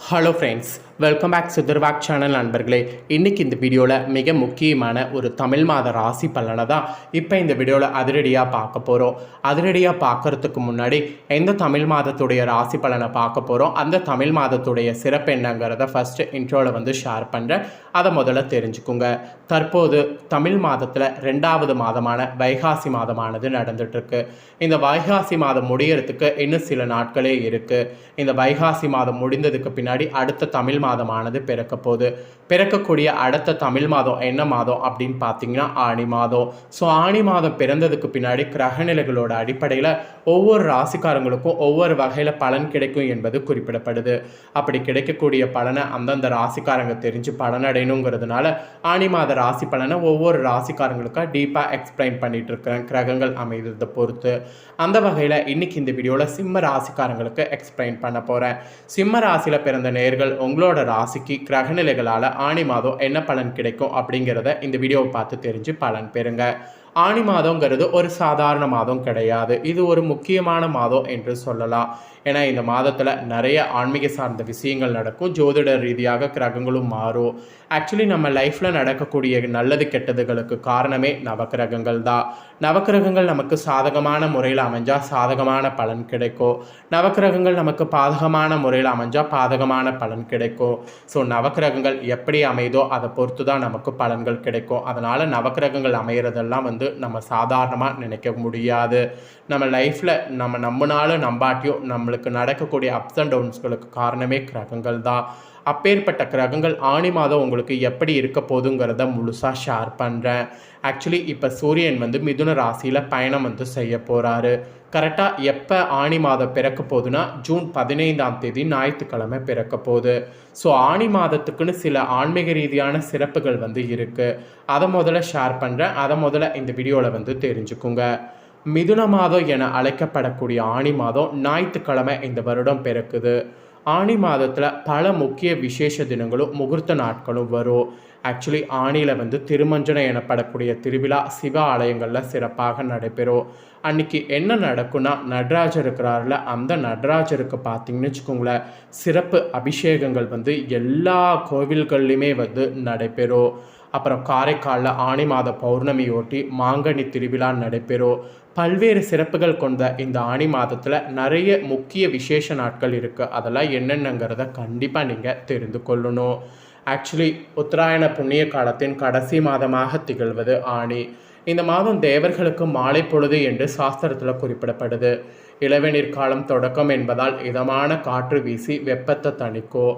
Hello friends welcome back சுதர்வாக் channel நண்பர்களே. இன்றைக்கி இந்த வீடியோவில் மிக முக்கியமான ஒரு தமிழ் மாத ராசி பலனை தான் இப்போ இந்த வீடியோவில் அதிரடியாக பார்க்க போகிறோம் அதிரடியாக பார்க்கறதுக்கு முன்னாடி எந்த தமிழ் மாதத்துடைய ராசி பலனை பார்க்க போகிறோம் அந்த தமிழ் மாதத்துடைய சிறப்பு என்னங்கிறத ஃபஸ்ட்டு இன்ட்ரோவில் வந்து ஷேர் பண்ணுறேன் அதை முதல்ல தெரிஞ்சுக்குங்க. தற்போது தமிழ் மாதத்தில் ரெண்டாவது மாதமான வைகாசி மாதமானது நடந்துகிட்ருக்கு இந்த வைகாசி மாதம் முடியறதுக்கு இன்னும் சில நாட்களே இருக்குது இந்த வைகாசி மாதம் முடிந்ததுக்கு பின்னாடி அடுத்த தமிழ் மாதமானது பிறக்க போகுது. பிறக்கக்கூடிய அடுத்த தமிழ் மாதம் என்ன மாதம் அப்படின்னு பார்த்தீங்கன்னா ஆணி மாதம். ஸோ ஆணி மாதம் பிறந்ததுக்கு பின்னாடி கிரகநிலைகளோட அடிப்படையில் ஒவ்வொரு ராசிக்காரங்களுக்கும் ஒவ்வொரு வகையில் பலன் கிடைக்கும் என்பது குறிப்பிடப்படுது. அப்படி கிடைக்கக்கூடிய பலனை அந்தந்த ராசிக்காரங்க தெரிஞ்சு பலனடையணுங்கிறதுனால ஆணி மாத ராசி பலனை ஒவ்வொரு ராசிக்காரங்களுக்காக டீப்பாக எக்ஸ்பிளைன் பண்ணிட்டு இருக்கிறேன் கிரகங்கள் அமைததை பொறுத்து. அந்த வகையில் இன்னைக்கு இந்த வீடியோவில் சிம்ம ராசிக்காரங்களுக்கு எக்ஸ்பிளைன் பண்ண போகிறேன் சிம்ம ராசியில் பிறந்த நேர்கள் உங்களோட ராசிக்கு கிரகநிலைகளால் ஆணி மாதம் என்ன பலன் கிடைக்கும் அப்படிங்கிறத இந்த வீடியோவை பார்த்து தெரிஞ்சு பலன் பெறுங்க. ஆணி மாதங்கிறது ஒரு சாதாரண மாதம் கிடையாது. இது ஒரு முக்கியமான மாதம் என்று சொல்லலாம். ஏன்னா இந்த மாதத்தில் நிறைய ஆன்மீக சார்ந்த விஷயங்கள் நடக்கும். ஜோதிட ரீதியாக கிரகங்களும் மாறும். ஆக்சுவலி நம்ம லைஃப்பில் நடக்கக்கூடிய நல்லது கெட்டதுகளுக்கு காரணமே நவக்கிரகங்கள் தான். நவக்கிரகங்கள் நமக்கு சாதகமான முறையில் அமைஞ்சால் சாதகமான பலன் கிடைக்கும். நவக்கிரகங்கள் நமக்கு பாதகமான முறையில் அமைஞ்சால் பாதகமான பலன் கிடைக்கும். ஸோ நவக்கிரகங்கள் எப்படி அமைதோ அதை பொறுத்து தான் நமக்கு பலன்கள் கிடைக்கும். அதனால் நவக்கிரகங்கள் அமைகிறதெல்லாம் வந்து நம்ம சாதாரணமாக நினைக்க முடியாது. நம்ம லைஃப்பில் நம்ம நம்பினாலும் நம்பாட்டியும் நம்ம நம்மளுக்கு நடக்கக்கூடிய அப்ஸ் அண்ட் டவுன்ஸ்களுக்கு காரணமே கிரகங்கள் தான். அப்பேற்பட்ட கிரகங்கள் ஆணி மாதம் உங்களுக்கு எப்படி இருக்க போதுங்கிறத முழுசாக ஷேர் பண்ணுறேன் ஆக்சுவலி இப்போ சூரியன் வந்து மிதுன ராசியில் பயணம் வந்து செய்ய போகிறாரு கரெக்டாக எப்போ ஆணி மாதம் பிறக்க போகுதுன்னா ஜூன் பதினைந்தாம் தேதி ஞாயிற்றுக்கிழமை பிறக்க போகுது. ஸோ ஆணி மாதத்துக்குன்னு சில ஆன்மீக ரீதியான சிறப்புகள் வந்து இருக்குது அதை முதல்ல ஷேர் பண்ணுறேன் அதை முதல்ல இந்த வீடியோவில் வந்து தெரிஞ்சுக்குங்க. மிதுன மாதம் என அழைக்கப்படக்கூடிய ஆணி மாதம் ஞாயிற்றுக்கிழமை இந்த வருடம் பிறக்குது. ஆணி மாதத்தில் பல முக்கிய விசேஷ தினங்களும் முகூர்த்த நாட்களும் வரும். ஆக்சுவலி ஆணியில் வந்து திருமஞ்சனம் எனப்படக்கூடிய திருவிழா சிவ ஆலயங்களில் சிறப்பாக நடைபெறும். அன்னைக்கு என்ன நடக்கும்னா நடராஜர் இருக்கிறாருல அந்த நடராஜருக்கு பார்த்தீங்கன்னு வச்சுக்கோங்களேன் சிறப்பு அபிஷேகங்கள் வந்து எல்லா கோவில்கள்லையுமே வந்து நடைபெறும். அப்புறம் காரைக்காலில் ஆணி மாத பௌர்ணமியொட்டி மாங்கனி திருவிழா நடைபெறும் பல்வேறு சிறப்புகள் கொண்ட இந்த ஆணி மாதத்தில் நிறைய முக்கிய விசேஷ நாட்கள் இருக்குது அதெல்லாம் என்னென்னங்கிறத கண்டிப்பாக நீங்கள் தெரிந்து கொள்ளணும். ஆக்சுவலி உத்தராயண புண்ணிய காலத்தின் கடைசி மாதமாக திகழ்வது ஆணி. இந்த மாதம் தேவர்களுக்கு மாலை பொழுது என்று சாஸ்திரத்தில் குறிப்பிடப்படுது. இளவேநீர் காலம் தொடக்கம் என்பதால் இதமான காற்று வீசி வெப்பத்தை தணிக்கோ.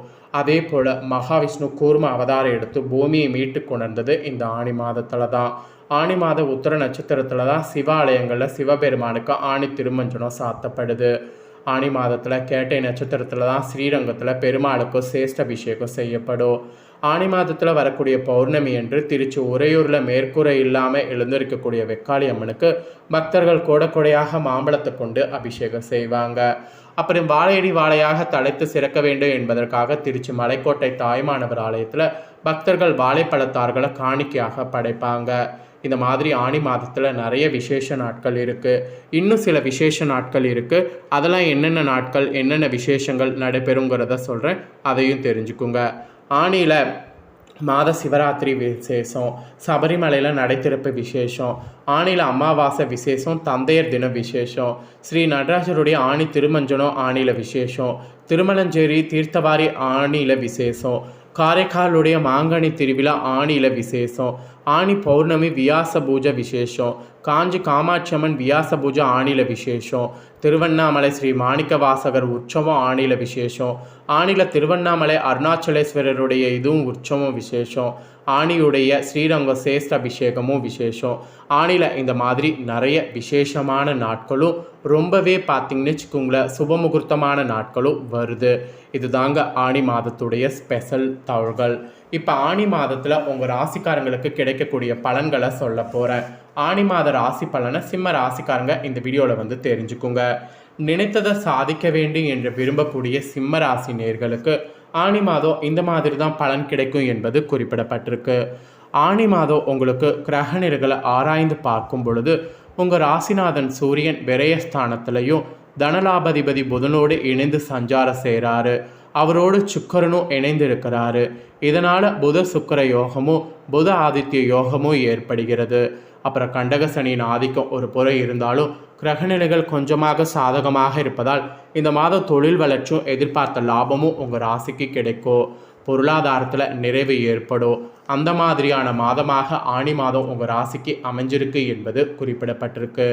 அதே போல் மகாவிஷ்ணு கூர்ம அவதாரம் எடுத்து பூமியை மீட்டு கொணர்ந்தது இந்த ஆணி மாதத்தில் தான். ஆணி மாத உத்தர நட்சத்திரத்தில் தான் சிவாலயங்களில் சிவபெருமானுக்கு ஆணி திருமஞ்சனம் சாத்தப்படுது. ஆணி மாதத்தில் கேட்டை நட்சத்திரத்தில் தான் ஸ்ரீரங்கத்தில் பெருமாளுக்கு சேஷ்ட அபிஷேகம் செய்யப்படும். ஆணி மாதத்தில் வரக்கூடிய பௌர்ணமி என்று திருச்சி உறையூரில் மேற்கூரை இல்லாமல் எழுந்திருக்கக்கூடிய வெக்காளி அம்மனுக்கு பக்தர்கள் கூட கொடையாக மாம்பழத்தை கொண்டு அபிஷேகம் செய்வாங்க. அப்புறம் வாழையடி வாழையாக தலைத்து சிறக்க வேண்டும் என்பதற்காக திருச்சி மலைக்கோட்டை தாய்மானவர் ஆலயத்தில் பக்தர்கள் வாழைப்பழத்தார்களை காணிக்கையாக படைப்பாங்க. இந்த மாதிரி ஆணி மாதத்தில் நிறைய விசேஷ நாட்கள் இருக்குது இன்னும் சில விசேஷ நாட்கள் இருக்குது அதெல்லாம் என்னென்ன நாட்கள் என்னென்ன விசேஷங்கள் நடைபெறுங்கிறத சொல்கிறேன் அதையும் தெரிஞ்சுக்குங்க. ஆணியில் மாத சிவராத்திரி விசேஷம் சபரிமலையில் நடைத்திறப்பு விசேஷம் ஆணியில் அமாவாசை விசேஷம் தந்தையர் தின விசேஷம் ஸ்ரீ நடராஜருடைய ஆணி திருமஞ்சனம் ஆணியில் விசேஷம் திருமலஞ்சேரி தீர்த்தவாரி ஆணியில் விசேஷம் காரைக்காலுடைய மாங்கனி திருவிழா ஆணியில் விசேஷம். ஆணி பௌர்ணமி வியாச பூஜை விசேஷம். காஞ்சி காமாட்சியம்மன் வியாச பூஜை ஆணில விசேஷம். திருவண்ணாமலை ஸ்ரீ மாணிக்க வாசகர் உற்சவம் ஆணில விசேஷம். ஆணில திருவண்ணாமலை அருணாச்சலேஸ்வரருடைய இதுவும் உற்சவம் விசேஷம். ஆணியுடைய ஸ்ரீரங்க சேஷ்ட அபிஷேகமும் விசேஷம். ஆணியில் இந்த மாதிரி நிறைய விசேஷமான நாட்களும் ரொம்பவே பார்த்திங்கன்னு வச்சுக்கோங்களேன் சுபமுகூர்த்தமான நாட்களும் வருது. இதுதாங்க ஆணி மாதத்துடைய ஸ்பெஷல் தவறுகள் இப்போ ஆணி மாதத்தில் உங்கள் ராசிக்காரங்களுக்கு கிடைக்கக்கூடிய பலன்களை சொல்ல போகிறேன் ஆணி மாத ராசி பலனை சிம்ம ராசிக்காரங்க இந்த வீடியோவில் வந்து தெரிஞ்சுக்குங்க. நினைத்ததை சாதிக்க வேண்டும் என்று விரும்பக்கூடிய சிம்ம ராசி நேர்களுக்கு ஆணி மாதம் இந்த மாதிரி தான் பலன் கிடைக்கும் என்பது குறிப்பிடப்பட்டிருக்கு. ஆணி மாதம் உங்களுக்கு கிரகநிலைகளை ஆராய்ந்து பார்க்கும் பொழுது உங்கள் ராசிநாதன் சூரியன் விரயஸ்தானத்திலையும் தனலாபதிபதி புதனோடு இணைந்து சஞ்சார செய்கிறாரு அவரோடு சுக்கரனும் இணைந்திருக்கிறாரு. இதனால் புத சுக்கர யோகமும் புத ஆதித்ய யோகமும் ஏற்படுகிறது. அப்புறம் கண்டகசனியின் ஆதிக்கம் ஒரு புறம் இருந்தாலும் கிரகநிலைகள் கொஞ்சமாக சாதகமாக இருப்பதால் இந்த மாதம் தொழில் வளர்ச்சியும் எதிர்பார்த்த லாபமும் உங்கள் ராசிக்கு கிடைக்கும். பொருளாதாரத்தில் நிறைவு ஏற்படும். அந்த மாதிரியான மாதமாக ஆணி மாதம் உங்கள் ராசிக்கு அமைஞ்சிருக்கு என்பது குறிப்பிடப்பட்டிருக்கு.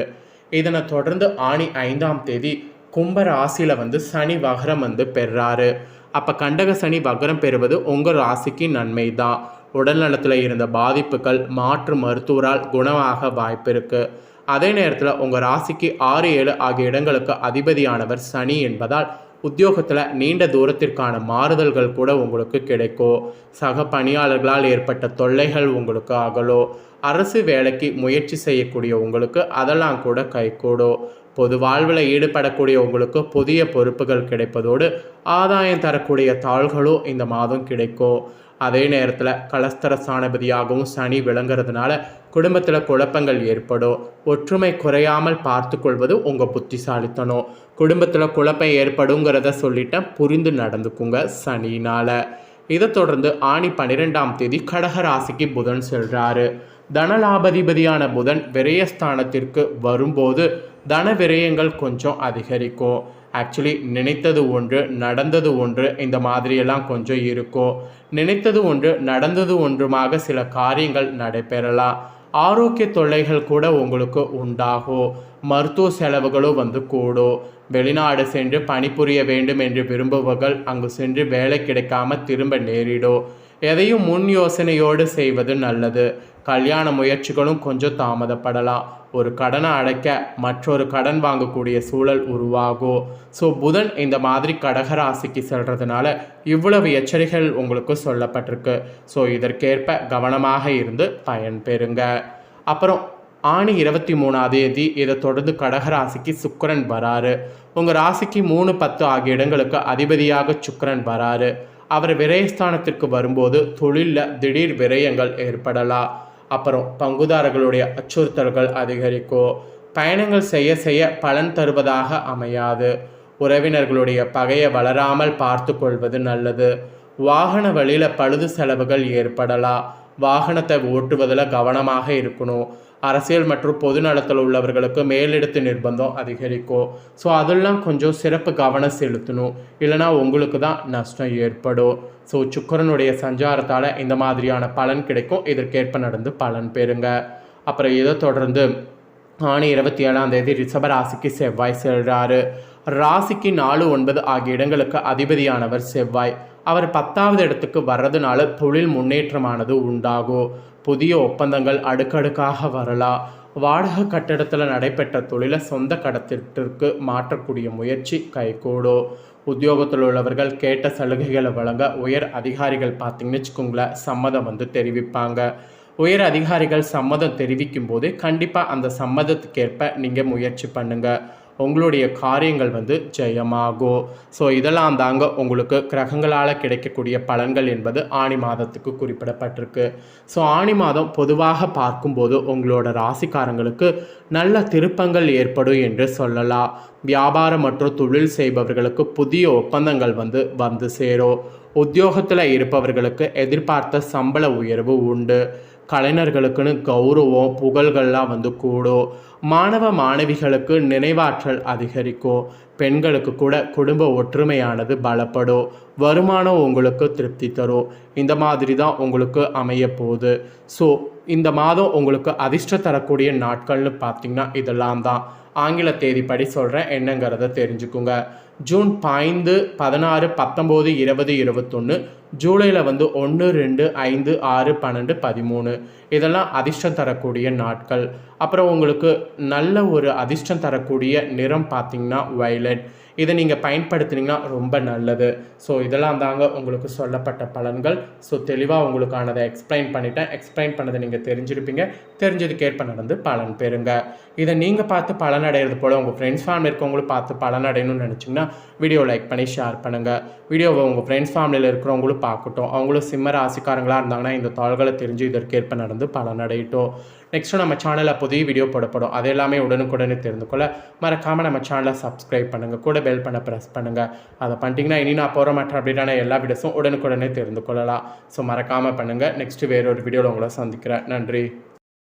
இதனை தொடர்ந்து ஆணி ஐந்தாம் தேதி கும்ப ராசியில் வந்து சனி வகரம் வந்து பெறாரு. அப்போ கண்டக சனி வகரம் பெறுவது உங்கள் ராசிக்கு நன்மை தான் உடல் நலத்தில் இருந்த பாதிப்புகள் மாற்று மருத்துவரால் குணமாக வாய்ப்பு இருக்குது அதே நேரத்தில் உங்கள் ராசிக்கு ஆறு ஏழு ஆகிய இடங்களுக்கு அதிபதியானவர் சனி என்பதால் உத்தியோகத்தில் நீண்ட தூரத்திற்கான மாறுதல்கள் கூட உங்களுக்கு கிடைக்கும் சக பணியாளர்களால் ஏற்பட்ட தொல்லைகள் உங்களுக்கு அகலோ அரசு வேலைக்கு முயற்சி செய்யக்கூடிய உங்களுக்கு அதெல்லாம் கூட கைகூடும் பொது வாழ்வில் ஈடுபடக்கூடிய உங்களுக்கு புதிய பொறுப்புகள் கிடைப்பதோடு ஆதாயம் தரக்கூடிய தாள்களும் இந்த மாதம் கிடைக்கும் அதே நேரத்தில் கலஸ்தர சாணபதியாகவும் சனி விளங்குறதுனால குடும்பத்தில் குழப்பங்கள் ஏற்படும் ஒற்றுமை குறையாமல் பார்த்து கொள்வது உங்கள் புத்திசாலித்தனம் குடும்பத்தில் குழப்பம் ஏற்படுங்கிறத சொல்லிட்டேன் புரிந்து நடந்துக்குங்க சனினால். இதை தொடர்ந்து ஆணி பன்னிரெண்டாம் தேதி கடகராசிக்கு புதன் செல்கிறாரு தனலாபதிபதியான புதன் விரயஸ்தானத்திற்கு வரும்போது தன விரயங்கள் கொஞ்சம் அதிகரிக்கும் ஆக்சுவலி நினைத்தது ஒன்று நடந்தது ஒன்று இந்த மாதிரியெல்லாம் கொஞ்சம் இருக்கும் நினைத்தது ஒன்று நடந்தது ஒன்றுமாக சில காரியங்கள் நடைபெறலாம் ஆரோக்கிய தொல்லைகள் கூட உங்களுக்கு உண்டாகும் மருத்துவ செலவுகளும் வந்து கூடும் வெளிநாடு சென்று பணிபுரிய வேண்டும் என்று விரும்புபவர்கள் அங்கு சென்று வேலை கிடைக்காம திரும்ப நேரிடும் எதையும் முன் யோசனையோடு செய்வது நல்லது. கல்யாண முயற்சிகளும் கொஞ்சம் தாமதப்படலாம். ஒரு கடனை அடைக்க மற்றொரு கடன் வாங்கக்கூடிய சூழல் உருவாகும் ஸோ புதன் இந்த மாதிரி கடகராசிக்கு செல்றதுனால இவ்வளவு எச்சரிக்கைகள் உங்களுக்கு சொல்லப்பட்டிருக்கு. ஸோ இதற்கேற்ப கவனமாக இருந்து பயன்பெறுங்க அப்புறம் ஆணி இருபத்தி மூணாம் தேதி இதை தொடர்ந்து கடகராசிக்கு சுக்கரன் வராரு. உங்கள் ராசிக்கு மூணு பத்து ஆகிய இடங்களுக்கு அதிபதியாக சுக்கரன் வராரு. அவர் விரயஸ்தானத்திற்கு வரும்போது தொழிலில் திடீர் விரயங்கள் ஏற்படலாம். அப்புறம் பங்குதாரர்களுடைய அச்சுறுத்தல்கள் அதிகரிக்கும். பயணங்கள் செய்ய செய்ய பலன் தருவதாக அமையாது. உறவினர்களுடைய பகையை வளராமல் பார்த்து கொள்வது நல்லது. வாகன வழியில் பழுது செலவுகள் ஏற்படலாம். வாகனத்தை ஓட்டுவதில் கவனமாக இருக்கணும். அரசியல் மற்றும் பொது நலத்தில் உள்ளவர்களுக்கு மேலிடத்து நிர்பந்தம் அதிகரிக்கும். ஸோ அதெல்லாம் கொஞ்சம் சிறப்பு கவனம் செலுத்தணும். இல்லைனா உங்களுக்கு தான் நஷ்டம் ஏற்படும். ஸோ சுக்கரனுடைய சஞ்சாரத்தால் இந்த மாதிரியான பலன் கிடைக்கும். இதற்கேற்ப நடந்து பலன் பெறுங்க. அப்புறம் இதை தொடர்ந்து ஆணி இருபத்தி ஏழாம் தேதி ரிஷப ராசிக்கு செவ்வாய் செல்கிறாரு ராசிக்கு நாலு ஒன்பது ஆகிய இடங்களுக்கு அதிபதியானவர் செவ்வாய். அவர் பத்தாவது இடத்துக்கு வர்றதுனால தொழில் முன்னேற்றமானது உண்டாகும் புதிய ஒப்பந்தங்கள் அடுக்கடுக்காக வரலாம் வாடகை கட்டடத்தில் நடைபெற்ற தொழிலை சொந்த கடத்திற்கு மாற்றக்கூடிய முயற்சி கைகூடும் உத்தியோகத்தில் உள்ளவர்கள் கேட்ட சலுகைகளை வழங்க உயர் அதிகாரிகள் பார்த்தீங்கன்னு வச்சுக்கோங்களேன் சம்மதம் வந்து தெரிவிப்பாங்க. உயர் அதிகாரிகள் சம்மதம் தெரிவிக்கும் போது கண்டிப்பாக அந்த சம்மதத்துக்கேற்ப நீங்கள் முயற்சி பண்ணுங்கள் உங்களுடைய காரியங்கள் வந்து ஜெயமாகும் ஸோ இதெல்லாம் தாங்க உங்களுக்கு கிரகங்களால் கிடைக்கக்கூடிய பலன்கள் என்பது ஆணி மாதத்துக்கு குறிப்பிடப்பட்டிருக்கு. ஸோ ஆணி மாதம் பொதுவாக பார்க்கும்போது உங்களோட ராசிக்காரங்களுக்கு நல்ல திருப்பங்கள் ஏற்படும் என்று சொல்லலாம். வியாபாரம் மற்றும் தொழில் செய்பவர்களுக்கு புதிய ஒப்பந்தங்கள் வந்து வந்து சேரும். உத்தியோகத்தில் இருப்பவர்களுக்கு எதிர்பார்த்த சம்பள உயர்வு உண்டு. கலைஞர்களுக்குன்னு கௌரவம் புகழ்கள்லாம் வந்து கூடும். மாணவ மாணவிகளுக்கு நினைவாற்றல் அதிகரிக்கும். பெண்களுக்கு கூட குடும்ப ஒற்றுமையானது பலப்படும். வருமானம் உங்களுக்கு திருப்தி தரும். இந்த மாதிரி தான் உங்களுக்கு அமைய போகுது. ஸோ இந்த மாதம் உங்களுக்கு அதிர்ஷ்டம் தரக்கூடிய நாட்கள்னு பார்த்தீங்கன்னா இதெல்லாம் தான். ஆங்கில தேதிப்படி சொல்கிறேன் என்னங்கிறத தெரிஞ்சுக்குங்க. ஜூன் பாய்ந்து பதினாறு பத்தொம்போது இருபது இருபத்தொன்று ஜூலையில் வந்து ஒன்று ரெண்டு ஐந்து ஆறு பன்னெண்டு பதிமூணு. இதெல்லாம் அதிர்ஷ்டம் தரக்கூடிய நாட்கள். அப்புறம் உங்களுக்கு நல்ல ஒரு அதிர்ஷ்டம் தரக்கூடிய நிறம் பார்த்திங்கன்னா வயலட் இதை நீங்கள் பயன்படுத்தினீங்கன்னா ரொம்ப நல்லது. ஸோ இதெல்லாம் தாங்க உங்களுக்கு சொல்லப்பட்ட பலன்கள். ஸோ தெளிவாக உங்களுக்கானதை எக்ஸ்பிளைன் பண்ணிட்டேன். எக்ஸ்பிளைன் பண்ணதை நீங்கள் தெரிஞ்சிருப்பீங்க. தெரிஞ்சதுக்கேற்ப நடந்து பலன் பெறுங்க. இதை நீங்கள் பார்த்து பலன் அடைகிறது போல் உங்கள் ஃப்ரெண்ட்ஸ் ஃபேமிலி இருக்கவங்களும் பார்த்து பலன் அடையணும்னு நினச்சிங்கன்னா வீடியோ லைக் பண்ணி ஷேர் பண்ணுங்கள் வீடியோவை உங்கள் ஃப்ரெண்ட்ஸ் ஃபேமிலியில் இருக்கிறவங்களும் பார்க்கட்டும். அவங்களும் சிம்ம ராசிக்காரங்களாக இருந்தாங்கன்னா இந்த தாள்களை தெரிஞ்சு இதற்கேற்ப நடந்து பலன் அடையட்டும். நெக்ஸ்ட்டு நம்ம சேனலில் புதிய வீடியோ போடப்படும். அது எல்லாமே உடனுக்குடனே தெரிந்து கொள்ள மறக்காமல் நம்ம சேனலை சப்ஸ்கிரைப் பண்ணுங்கள் கூட பெல் பண்ண ப்ரெஸ் பண்ணுங்கள் அதை பண்ணிட்டீங்கன்னா இனி நான் போகிற மாட்டேன் அப்படின்னா எல்லா வீடியோஸும் உடனுக்குடனே தெரிந்து கொள்ளலாம். ஸோ மறக்காமல் பண்ணுங்கள் நெக்ஸ்ட்டு வேறொரு வீடியோவில் உங்களை சந்திக்கிறேன். நன்றி.